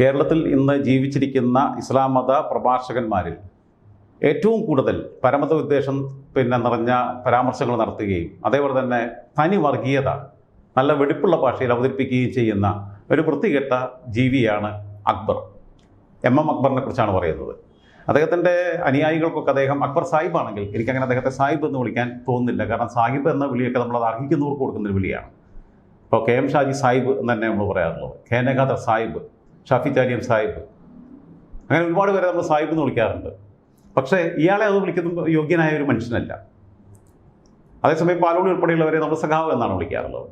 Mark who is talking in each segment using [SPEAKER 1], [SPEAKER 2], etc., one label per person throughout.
[SPEAKER 1] കേരളത്തിൽ ഇന്ന് ജീവിച്ചിരിക്കുന്ന ഇസ്ലാം മത പ്രഭാഷകന്മാരിൽ ഏറ്റവും കൂടുതൽ പരമത ഉദ്ദേശം പിന്നെ നിറഞ്ഞ പരാമർശങ്ങൾ നടത്തുകയും അതേപോലെ തന്നെ തനി വർഗീയത നല്ല വെടിപ്പുള്ള ഭാഷയിൽ അവതരിപ്പിക്കുകയും ചെയ്യുന്ന ഒരു വൃത്തികെട്ട ജീവിയാണ് അക്ബർ. എം എം അക്ബറിനെ കുറിച്ചാണ് പറയുന്നത്. അദ്ദേഹത്തിന്റെ അനുയായികൾക്കൊക്കെ അദ്ദേഹം അക്ബർ സാഹിബ് ആണെങ്കിൽ എനിക്കങ്ങനെ അദ്ദേഹത്തെ സാഹിബ് എന്ന് വിളിക്കാൻ തോന്നുന്നില്ല. കാരണം സാഹിബ് എന്ന വിളിയൊക്കെ നമ്മൾ അത് അർഹിക്കുന്നവർക്ക് കൊടുക്കുന്ന ഒരു വിളിയാണ്. ഇപ്പോൾ കെ എം ഷാജി സാഹിബ് എന്ന് തന്നെ നമ്മൾ പറയാറുള്ളത്. ഖേനഗാദർ സാഹിബ്. ഷാഫി ചാരിയം സാഹിബ്. അങ്ങനെ ഒരുപാട് പേരെ നമ്മൾ സാഹിബ് എന്ന് വിളിക്കാറുണ്ട്. പക്ഷേ ഇയാളെ അത് വിളിക്കുന്ന യോഗ്യനായ ഒരു മനുഷ്യനല്ല. അതേസമയം പാലോണി ഉൾപ്പെടെയുള്ളവരെ നമ്മൾ സഖാവ് എന്നാണ് വിളിക്കാറുള്ളത്.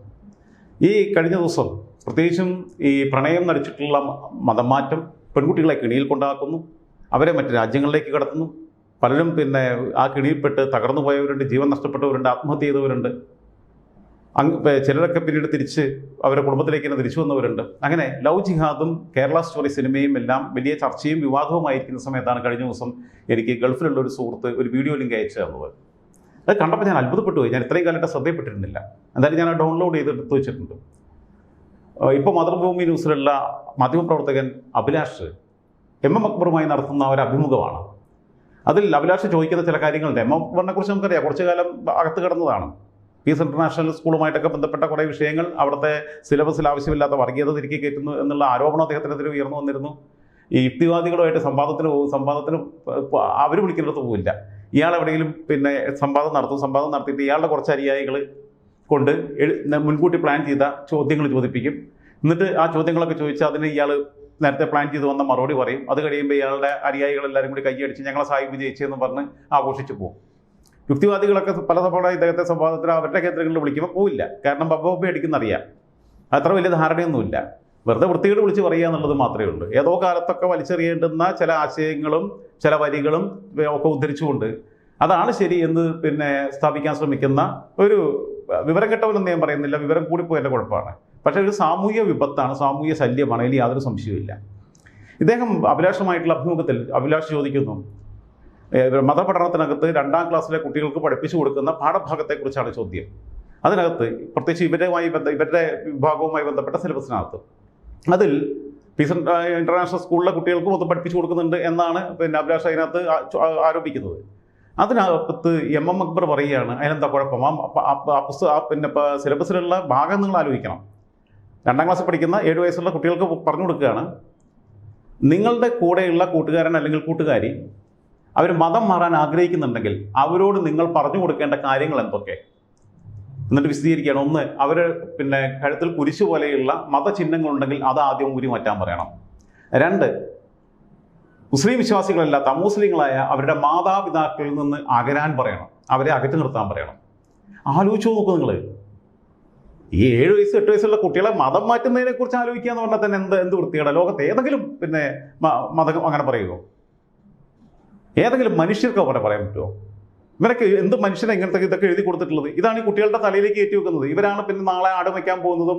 [SPEAKER 1] ഈ കഴിഞ്ഞ ദിവസം പ്രത്യേകിച്ചും ഈ പ്രണയം നടിച്ചിട്ടുള്ള മതമാറ്റം പെൺകുട്ടികളെ കിണിയിൽ കൊണ്ടാക്കുന്നു. അവരെ മറ്റ് രാജ്യങ്ങളിലേക്ക് കടത്തുന്നു. പലരും പിന്നെ ആ കിണിയിൽപ്പെട്ട് തകർന്നു പോയവരുണ്ട് ജീവൻ നഷ്ടപ്പെട്ടവരുണ്ട് ആത്മഹത്യ ചെയ്തവരുണ്ട്. അങ്ങ് പേ- ചിലരൊക്കെ പിന്നീട് തിരിച്ച് അവരുടെ കുടുംബത്തിലേക്ക് തന്നെ തിരിച്ചു വന്നവരുണ്ട്. അങ്ങനെ ലവ് ജിഹാദും കേരള സ്റ്റോറി സിനിമയും എല്ലാം വലിയ ചർച്ചയും വിവാദവുമായിരിക്കുന്ന സമയത്താണ് കഴിഞ്ഞ ദിവസം എനിക്ക് ഗൾഫിലുള്ള ഒരു സുഹൃത്ത് ഒരു വീഡിയോ ലിങ്ക് അയച്ചു തന്നത്. അത് കണ്ടപ്പോൾ ഞാൻ അത്ഭുതപ്പെട്ടു പോയി. ഞാൻ ഇത്രയും കാലമായിട്ട് ശ്രദ്ധയപ്പെട്ടിരുന്നില്ല. എന്തായാലും ഞാൻ ഡൗൺലോഡ് ചെയ്ത് എടുത്തു വെച്ചിട്ടുണ്ട് ഇപ്പോൾ മാതൃഭൂമി ന്യൂസിലുള്ള മാധ്യമപ്രവർത്തകൻ അഭിലാഷ് എം എം അക്ബറുമായി നടത്തുന്ന ഒരു അഭിമുഖമാണ്. അതിൽ അഭിലാഷ് ചോദിക്കുന്ന ചില കാര്യങ്ങളുണ്ട്. എം എം അക്ബറിനെ കുറിച്ച് നമുക്കറിയാം. കുറച്ചു കാലം അകത്ത് കിടന്നതാണ്. പീസ് ഇന്റർനാഷണൽ സ്കൂളുമായിട്ടൊക്കെ ബന്ധപ്പെട്ട കുറേ വിഷയങ്ങൾ അവിടുത്തെ സിലബസിൽ ആവശ്യമില്ലാത്ത വർഗീയത തിരികെ കയറ്റുന്നു എന്നുള്ള ആരോപണം അദ്ദേഹത്തിനെതിരെ ഉയർന്നു വന്നിരുന്നു. ഈ യുക്തിവാദികളുമായിട്ട് സംവാദത്തിന് പോകും സംവാദത്തിന് അവർ വിളിക്കുന്നിടത്ത് പോവില്ല. ഇയാൾ എവിടെയെങ്കിലും പിന്നെ സംവാദം നടത്തും സംവാദം നടത്തിയിട്ട് ഇയാളുടെ കുറച്ച് അനുയായികൾ കൊണ്ട് മുൻകൂട്ടി പ്ലാൻ ചെയ്ത ചോദ്യങ്ങൾ ചോദിപ്പിക്കും. എന്നിട്ട് ആ ചോദ്യങ്ങളൊക്കെ ചോദിച്ച് അതിന് ഇയാൾ നേരത്തെ പ്ലാൻ ചെയ്ത് വന്ന മറുപടി പറയും. അത് കഴിയുമ്പോൾ ഇയാളുടെ അനുയായികളെല്ലാവരും കൂടി കൈയടിച്ച് ഞങ്ങളെ സാഹിബ് ജയിച്ചെന്ന് പറഞ്ഞ് ആഘോഷിച്ച് പോകും. യുക്തിവാദികളൊക്കെ പല തവണ ഇദ്ദേഹത്തെ സംവാദത്തിന് അവരുടെ കേന്ദ്രങ്ങളിൽ വിളിക്കുമ്പോൾ പോവില്ല. കാരണം ബബ്ബോബി അടിക്കുന്ന അറിയാം അത്ര വലിയ ധാരണയൊന്നുമില്ല. വെറുതെ വൃത്തികേട് വിളിച്ച് പറയുക എന്നുള്ളത് മാത്രമേ ഉള്ളൂ. ഏതോ കാലത്തൊക്കെ വലിച്ചെറിയേണ്ടുന്ന ചില ആശയങ്ങളും ചില വരികളും ഒക്കെ ഉദ്ധരിച്ചുകൊണ്ട് അതാണ് ശരി എന്ന് പിന്നെ സ്ഥാപിക്കാൻ ശ്രമിക്കുന്ന ഒരു വിവരം കെട്ടവനെന്ന് ഞാൻ പറയുന്നില്ല. വിവരം കൂടിപ്പോയതിന്റെ കുഴപ്പമാണ്. പക്ഷേ ഒരു സാമൂഹിക വിപത്താണ് സാമൂഹിക ശല്യമാണ്. അതിൽ യാതൊരു സംശയവുമില്ല. ഇദ്ദേഹം അഭിലാഷമായിട്ടുള്ള അഭിമുഖത്തിൽ അഭിലാഷ് ചോദിക്കുന്നു മതപഠനത്തിനകത്ത് രണ്ടാം ക്ലാസ്സിലെ കുട്ടികൾക്ക് പഠിപ്പിച്ചു കൊടുക്കുന്ന പാഠഭാഗത്തെക്കുറിച്ചാണ് ചോദ്യം. അതിനകത്ത് പ്രത്യേകിച്ച് ഇവരുമായി ബന്ധ ഇവരുടെ വിഭാഗവുമായി ബന്ധപ്പെട്ട സിലബസിനകത്ത്. അതിൽ പീസ് ഇന്റർനാഷണൽ സ്കൂളിലെ കുട്ടികൾക്കും അത് പഠിപ്പിച്ചു കൊടുക്കുന്നുണ്ട് എന്നാണ് പിന്നെ അഭിലാഷ് അതിനകത്ത് ആരോപിക്കുന്നത്. അതിനകത്ത് എം. എം. അക്ബർ പറയുകയാണ് അതിനെന്താ കുഴപ്പം? ആ പുസ്തക പിന്നെ സിലബസിലുള്ള ഭാഗം നിങ്ങൾ ആലോചിക്കണം. രണ്ടാം ക്ലാസ്സിൽ പഠിക്കുന്ന ഏഴ് വയസ്സുള്ള കുട്ടികൾക്ക് പറഞ്ഞു കൊടുക്കുകയാണ് നിങ്ങളുടെ കൂടെയുള്ള കൂട്ടുകാരൻ അല്ലെങ്കിൽ കൂട്ടുകാരി അവർ മതം മാറാൻ ആഗ്രഹിക്കുന്നുണ്ടെങ്കിൽ അവരോട് നിങ്ങൾ പറഞ്ഞു കൊടുക്കേണ്ട കാര്യങ്ങൾ എന്തൊക്കെ? എന്നിട്ട് വിശദീകരിക്കുകയാണ്. ഒന്ന് അവർ പിന്നെ കഴുത്തിൽ കുരിശു പോലെയുള്ള മതചിഹ്നങ്ങൾ ഉണ്ടെങ്കിൽ അത് ആദ്യം ഊരി മാറ്റാൻ പറയണം. രണ്ട് മുസ്ലിം വിശ്വാസികളല്ലാത്ത അമുസ്ലിങ്ങളായ അവരുടെ മാതാപിതാക്കളിൽ നിന്ന് അകരാൻ പറയണം. അവരെ അകറ്റി നിർത്താൻ പറയണം. ആലോചിച്ചു നോക്കൂ നിങ്ങൾ ഈ ഏഴ് വയസ്സ് എട്ട് വയസ്സുള്ള കുട്ടികളെ മതം മാറ്റുന്നതിനെ കുറിച്ച് ആലോചിക്കുക എന്ന് പറഞ്ഞാൽ തന്നെ എന്ത് എന്ത് വൃത്തിയുടെ ലോകത്ത് ഏതെങ്കിലും പിന്നെ മതം അങ്ങനെ പറയുമോ ഏതെങ്കിലും മനുഷ്യർക്ക് അവിടെ പറയാൻ പറ്റുമോ? ഇവരൊക്കെ എന്ത് മനുഷ്യനെ ഇങ്ങനത്തെ ഇതൊക്കെ എഴുതി കൊടുത്തിട്ടുള്ളത്? ഇതാണ് ഈ കുട്ടികളുടെ തലയിലേക്ക് കയറ്റി വെക്കുന്നത്. ഇവരാണ് പിന്നെ നാളെ ആട് വയ്ക്കാൻ പോകുന്നതും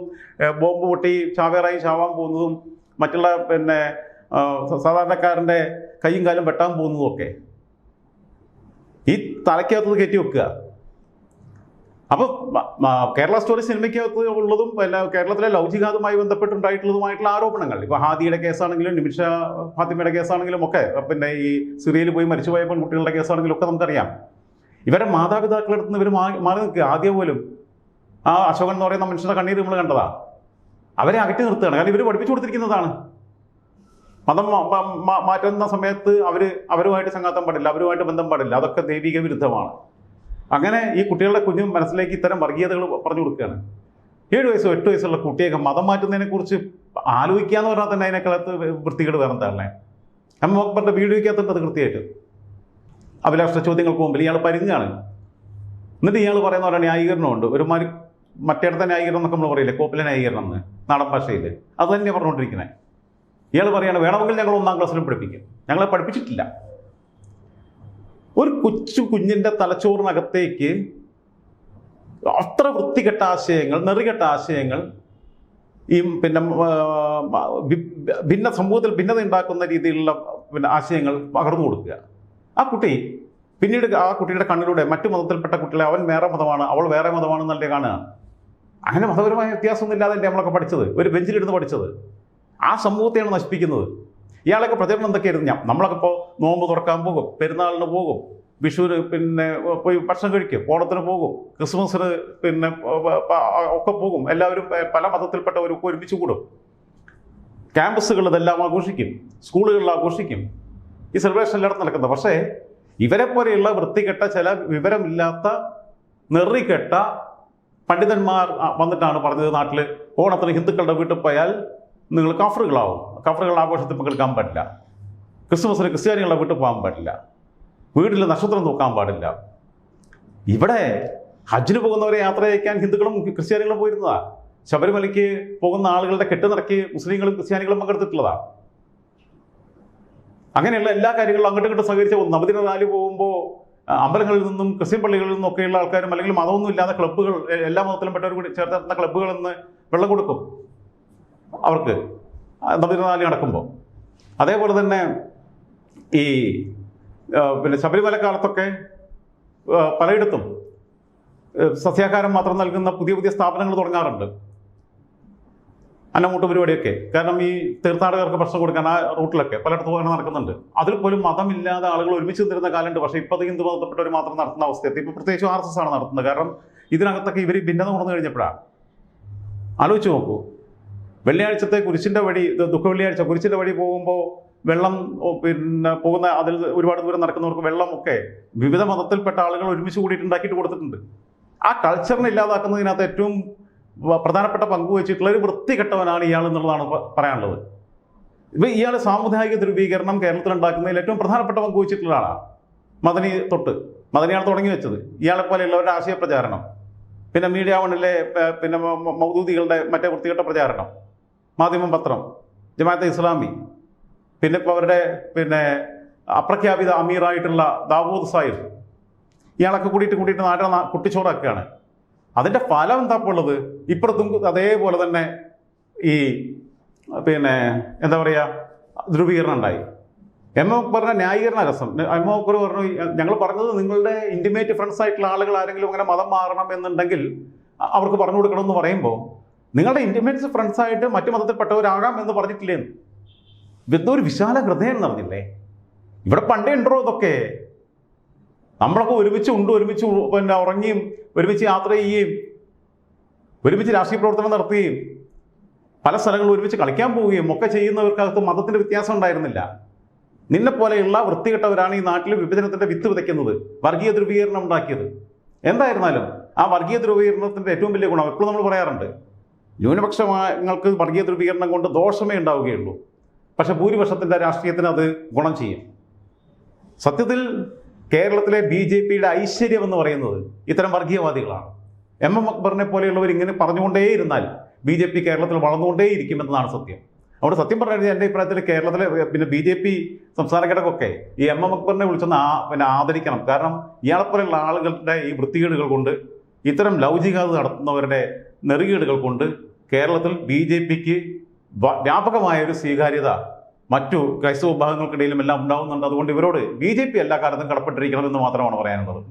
[SPEAKER 1] ബോംബ് പൊട്ടി ചാവേറായി ചാവാൻ പോകുന്നതും മറ്റുള്ള പിന്നെ സാധാരണക്കാരന്റെ കൈയും കാലും വെട്ടാൻ പോകുന്നതും ഒക്കെ. ഈ തലയ്ക്കകത്തത് കയറ്റി വെക്കുക. അപ്പം കേരള സ്റ്റോറി സിനിമയ്ക്കകത്ത് ഉള്ളതും പിന്നെ കേരളത്തിലെ ലൗചികാതുമായി ബന്ധപ്പെട്ടുണ്ടായിട്ടുള്ളതുമായിട്ടുള്ള ആരോപണങ്ങൾ. ഇപ്പോൾ ഹാദിയുടെ കേസാണെങ്കിലും നിമിഷ ഫാത്തിമയുടെ കേസാണെങ്കിലും ഒക്കെ പിന്നെ ഈ സിറിയയിൽ പോയി മരിച്ചുപോയ പെൺകുട്ടികളുടെ കേസാണെങ്കിലും ഒക്കെ നമുക്കറിയാം. ഇവരെ മാതാപിതാക്കളുടെ അടുത്ത് ഇവർ മാറി നിൽക്കുക. ആദ്യം പോലും ആ അശോകൻ എന്ന് പറയുന്ന മനുഷ്യന്റെ കണ്ണീര് നമ്മൾ കണ്ടതാ. അവരെ അകറ്റി നിർത്തുകയാണ്. കാരണം ഇവർ പഠിപ്പിച്ചു കൊടുത്തിരിക്കുന്നതാണ്. മതം മാറ്റുന്ന സമയത്ത് അവർ അവരുമായിട്ട് സംഘാത്തം പാടില്ല അവരുമായിട്ട് ബന്ധം പാടില്ല. അതൊക്കെ ദൈവിക വിരുദ്ധമാണ്. അങ്ങനെ ഈ കുട്ടികളുടെ കുഞ്ഞു മനസ്സിലേക്ക് ഇത്തരം വർഗീയതകൾ പറഞ്ഞു കൊടുക്കുകയാണ്. ഏഴ് വയസ്സോ എട്ട് വയസ്സുള്ള കുട്ടിയൊക്കെ മതം മാറ്റുന്നതിനെ കുറിച്ച് ആലോചിക്കുക എന്ന് പറഞ്ഞാൽ തന്നെ അതിനേക്കാളത്ത് വൃത്തികേട് വേറെ എന്താണല്ലേ അമ്മ നോക്കപ്പെട്ട വീഡിയോയ്ക്കകത്തുണ്ട് അത് കൃത്യമായിട്ട്. അഭിലാഷ ചോദ്യങ്ങൾക്ക് മുമ്പിൽ ഇയാൾ പരിങ്ങാണ്. എന്നിട്ട് ഇയാൾ പറയുന്ന പോലെ ന്യായീകരണമുണ്ട്. ഒരുമാതിരി മറ്റേടത്തെ ന്യായീകരണം എന്നൊക്കെ നമ്മൾ പറയില്ലേ? കോപ്പിലെ ന്യായീകരണം എന്ന് നാടൻ ഭാഷയിൽ അത് തന്നെയാണ് പറഞ്ഞുകൊണ്ടിരിക്കുന്നത് ഇയാൾ പറയുകയാണ് വേണമെങ്കിൽ ഞങ്ങൾ ഒന്നാം ക്ലാസ്സിലും പഠിപ്പിക്കും. ഞങ്ങളെ പഠിപ്പിച്ചിട്ടില്ല. ഒരു കൊച്ചു കുഞ്ഞിന്റെ തലച്ചോറിനകത്തേക്ക് അത്ര വൃത്തികെട്ട ആശയങ്ങൾ നെറികെട്ട ആശയങ്ങൾ ഈ പിന്നെ ഭിന്ന സമൂഹത്തിൽ ഭിന്നത ഉണ്ടാക്കുന്ന രീതിയിലുള്ള പിന്നെ ആശയങ്ങൾ പകർന്നു കൊടുക്കുക. ആ കുട്ടി പിന്നീട് ആ കുട്ടിയുടെ കണ്ണിലൂടെ മറ്റു മതത്തിൽപ്പെട്ട കുട്ടികളെ അവൻ വേറെ മതമാണ് അവൾ വേറെ മതമാണെന്നല്ലേ കാണുക. അങ്ങനെ മതപരമായ വ്യത്യാസമൊന്നും ഇല്ലാതെ നമ്മളൊക്കെ പഠിച്ചത്? ഒരു ബെഞ്ചിലിരുന്ന് പഠിച്ചത്. ആ സമൂഹത്തെയാണ് നശിപ്പിക്കുന്നത്. ഇയാളൊക്കെ പ്രചരണം എന്തൊക്കെയായിരുന്നു? ഞാൻ നമ്മളൊക്കെ ഇപ്പോൾ നോമ്പ് തുറക്കാൻ പോകും പെരുന്നാളിന് പോകും വിഷുവിന് പിന്നെ പോയി ഭക്ഷണം കഴിക്കും ഓണത്തിന് പോകും ക്രിസ്മസിന് പിന്നെ ഒക്കെ പോകും. എല്ലാവരും പല മതത്തിൽപ്പെട്ടവരൊക്കെ ഒരുമിച്ച് കൂടും. ക്യാമ്പസുകൾ ഇതെല്ലാം ആഘോഷിക്കും സ്കൂളുകളിൽ ആഘോഷിക്കും ഈ സെലിബ്രേഷൻ എല്ലായിടത്തും നടക്കുന്നത്. പക്ഷേ ഇവരെ പോലെയുള്ള വൃത്തികെട്ട ചില വിവരമില്ലാത്ത നെറികെട്ട പണ്ഡിതന്മാർ വന്നിട്ടാണ് പറഞ്ഞത് നാട്ടിൽ ഓണത്തിന് ഹിന്ദുക്കളുടെ വീട്ടിൽ പോയാൽ നിങ്ങൾ കഫറുകളാവും. കഫറുകൾ ആഘോഷത്തിൽ പങ്കെടുക്കാൻ പറ്റില്ല ക്രിസ്മസിന് ക്രിസ്ത്യാനികളെ വീട്ടിൽ പോകാൻ പറ്റില്ല വീട്ടിൽ നക്ഷത്രം നോക്കാൻ പാടില്ല. ഇവിടെ ഹജ്ജിന് പോകുന്നവരെ യാത്ര അയക്കാൻ ഹിന്ദുക്കളും ക്രിസ്ത്യാനികളും പോയിരുന്നതാ. ശബരിമലയ്ക്ക് പോകുന്ന ആളുകളുടെ കെട്ടുനിറക്കി മുസ്ലിങ്ങളും ക്രിസ്ത്യാനികളും പങ്കെടുത്തിട്ടുള്ളതാ. അങ്ങനെയുള്ള എല്ലാ കാര്യങ്ങളും അങ്ങോട്ട് ഇങ്ങോട്ടും സഹകരിച്ച നവദിന റാലി പോകുമ്പോൾ അമ്പലങ്ങളിൽ നിന്നും ക്രിസ്ത്യൻ പള്ളികളിൽ നിന്നൊക്കെയുള്ള ആൾക്കാരും അല്ലെങ്കിൽ മതമൊന്നും ഇല്ലാത്ത ക്ലബ്ബുകൾ എല്ലാ മതത്തിലും പെട്ടവർ കൂടി ചേർത്ത് ക്ലബ്ബുകളിൽ നിന്ന് വെള്ളം കൊടുക്കും. അവർക്ക് നവദിന നടക്കുമ്പോൾ അതേപോലെ തന്നെ ഈ പിന്നെ ശബരിമല കാലത്തൊക്കെ പലയിടത്തും സസ്യാഹാരം മാത്രം നൽകുന്ന പുതിയ പുതിയ സ്ഥാപനങ്ങൾ തുടങ്ങാറുണ്ട്. അന്നമൂട്ട് പരിപാടിയൊക്കെ. കാരണം ഈ തീർത്ഥാടകർക്ക് ഭക്ഷണം കൊടുക്കാൻ ആ റൂട്ടിലൊക്കെ പലയിടത്തും അങ്ങനെ നടക്കുന്നുണ്ട്. അതിൽ പോലും മതമില്ലാതെ ആളുകൾ ഒരുമിച്ച് നിന്നിരുന്ന കാലമുണ്ട്. പക്ഷേ ഇപ്പോൾ അത് ഹിന്ദു മതപ്പെട്ടവർ മാത്രം നടത്തുന്ന അവസ്ഥയെത്തി ഇപ്പോൾ പ്രത്യേകിച്ച് ആർ എസ് എസ് ആണ് നടത്തുന്നത്. കാരണം ഇതിനകത്തൊക്കെ ഇവർ ഭിന്നത കൊണ്ടു കഴിഞ്ഞപ്പോഴാണ് ആലോചിച്ച് നോക്കൂ. വെള്ളിയാഴ്ചത്തെ കുരിശിന്റെ വഴി ദുഃഖ വെള്ളിയാഴ്ച കുരിശിന്റെ വഴി പോകുമ്പോൾ വെള്ളം പിന്നെ പോകുന്ന അതിൽ ഒരുപാട് ദൂരം നടക്കുന്നവർക്ക് വെള്ളമൊക്കെ വിവിധ മതത്തിൽപ്പെട്ട ആളുകൾ ഒരുമിച്ച് കൂടിയിട്ട് ഉണ്ടാക്കിയിട്ട് കൊടുത്തിട്ടുണ്ട്. ആ കൾച്ചറിനെ ഇല്ലാതാക്കുന്നതിനകത്ത് ഏറ്റവും പ്രധാനപ്പെട്ട പങ്ക് വഹിച്ചിട്ടുള്ള ഒരു വൃത്തികെട്ടവനാണ് ഇയാൾ എന്നുള്ളതാണ് പറയാനുള്ളത്. ഇപ്പൊ ഇയാൾ സാമുദായിക ധ്രുവീകരണം കേരളത്തിൽ ഉണ്ടാക്കുന്നതിൽ ഏറ്റവും പ്രധാനപ്പെട്ട പങ്ക് വഹിച്ചിട്ടുള്ള ആളാണ് മദനി തൊട്ട് മദനിയാണ് തുടങ്ങി വെച്ചത്. ഇയാളെ പോലെയുള്ളവരുടെ ആശയ പ്രചാരണം പിന്നെ മീഡിയ വണ്ണിലെ പിന്നെ മൗദൂദികളുടെ മറ്റേ വൃത്തികെട്ട പ്രചാരണം. മാധ്യമം പത്രം ജമാഅത്തെ ഇസ്ലാമി. പിന്നെ ഇപ്പോൾ അവരുടെ പിന്നെ അപ്രഖ്യാപിത അമീറായിട്ടുള്ള ദാവൂദ് സാഹിബ്. ഇയാളൊക്കെ കൂടിയിട്ട് കൂട്ടിയിട്ട് നാട്ടിലെ കുട്ടിച്ചോറൊക്കെയാണ് അതിന്റെ ഫലം എന്താ ഉള്ളത്? ഇപ്പുറത്തും അതേപോലെ തന്നെ ഈ പിന്നെ എന്താ പറയുക ധ്രുവീകരണം ഉണ്ടായി. എം എ പറഞ്ഞ ന്യായീകരണ രസം. എം എ പറഞ്ഞു ഞങ്ങൾ പറഞ്ഞത് നിങ്ങളുടെ ഇന്റിമേറ്റ് ഫ്രണ്ട്സ് ആയിട്ടുള്ള ആളുകൾ ആരെങ്കിലും അങ്ങനെ മതം മാറണം എന്നുണ്ടെങ്കിൽ അവർക്ക് പറഞ്ഞു കൊടുക്കണം എന്ന് പറയുമ്പോൾ നിങ്ങളുടെ ഇന്റിമേറ്റ്സ് ഫ്രണ്ട്സായിട്ട് മറ്റു മതത്തിൽപ്പെട്ടവരാകാം എന്ന് പറഞ്ഞിട്ടില്ലേന്ന് ഇതെന്തോ ഒരു വിശാല ഹൃദയം എന്ന് പറഞ്ഞില്ലേ ഇവിടെ പണ്ടേ ഉണ്ടോ ഇതൊക്കെ? നമ്മളൊക്കെ ഒരുമിച്ച് ഉണ്ട് ഒരുമിച്ച് പിന്നെ ഉറങ്ങിയും ഒരുമിച്ച് യാത്ര ചെയ്യുകയും ഒരുമിച്ച് രാഷ്ട്രീയ പ്രവർത്തനം നടത്തുകയും പല സ്ഥലങ്ങളിൽ ഒരുമിച്ച് കളിക്കാൻ പോവുകയും ഒക്കെ ചെയ്യുന്നവർക്കകത്ത് മതത്തിന്റെ വ്യത്യാസം ഉണ്ടായിരുന്നില്ല. നിന്നെ പോലെയുള്ള വൃത്തികെട്ടവരാണ് ഈ നാട്ടിൽ വിഭജനത്തിന്റെ വിത്ത് വിതയ്ക്കുന്നത് വർഗീയ ധ്രുവീകരണം ഉണ്ടാക്കിയത്. എന്തായിരുന്നാലും ആ വർഗീയ ധ്രുവീകരണത്തിന്റെ ഏറ്റവും വലിയ ഗുണം എപ്പോഴും നമ്മൾ പറയാറുണ്ട് ന്യൂനപക്ഷങ്ങൾക്ക് വർഗീയ ധ്രുവീകരണം കൊണ്ട് ദോഷമേ ഉണ്ടാവുകയുള്ളൂ. പക്ഷെ ഭൂരിപക്ഷത്തിന്റെ രാഷ്ട്രീയത്തിന് അത് ഗുണം ചെയ്യും. സത്യത്തിൽ കേരളത്തിലെ ബി ജെ പിയുടെ ഐശ്വര്യം എന്ന് പറയുന്നത് ഇത്തരം വർഗീയവാദികളാണ്. എം എം അക്ബറിനെ പോലെയുള്ളവർ ഇങ്ങനെ പറഞ്ഞുകൊണ്ടേയിരുന്നാൽ ബി ജെ പി കേരളത്തിൽ വളർന്നുകൊണ്ടേയിരിക്കുമെന്നതാണ് സത്യം. അവിടെ സത്യം പറഞ്ഞാൽ എന്റെ അഭിപ്രായത്തിൽ കേരളത്തിലെ പിന്നെ ബി ജെ പി സംസ്ഥാന ഘടകമൊക്കെ ഈ എം എം അക്ബറിനെ വിളിച്ചൊന്ന് ആ പിന്നെ ആദരിക്കണം. കാരണം ഇയാളെപ്പോലെയുള്ള ആളുകളുടെ ഈ വൃത്തികേടുകൾ കൊണ്ട് ഇത്തരം ലൗചികത നടത്തുന്നവരുടെ നെറുകേടുകൾ കൊണ്ട് കേരളത്തിൽ ബി ജെ പിക്ക് വ്യാപകമായ ഒരു സ്വീകാര്യത മറ്റു ക്രൈസ്തവ വിഭാഗങ്ങൾക്കിടയിലും എല്ലാം ഉണ്ടാകുന്നുണ്ട് അതുകൊണ്ട് ഇവരോട് ബി ജെ പി എല്ലാ കാലത്തും കടപ്പെട്ടിരിക്കണം എന്ന് മാത്രമാണ് പറയാനുള്ളത്.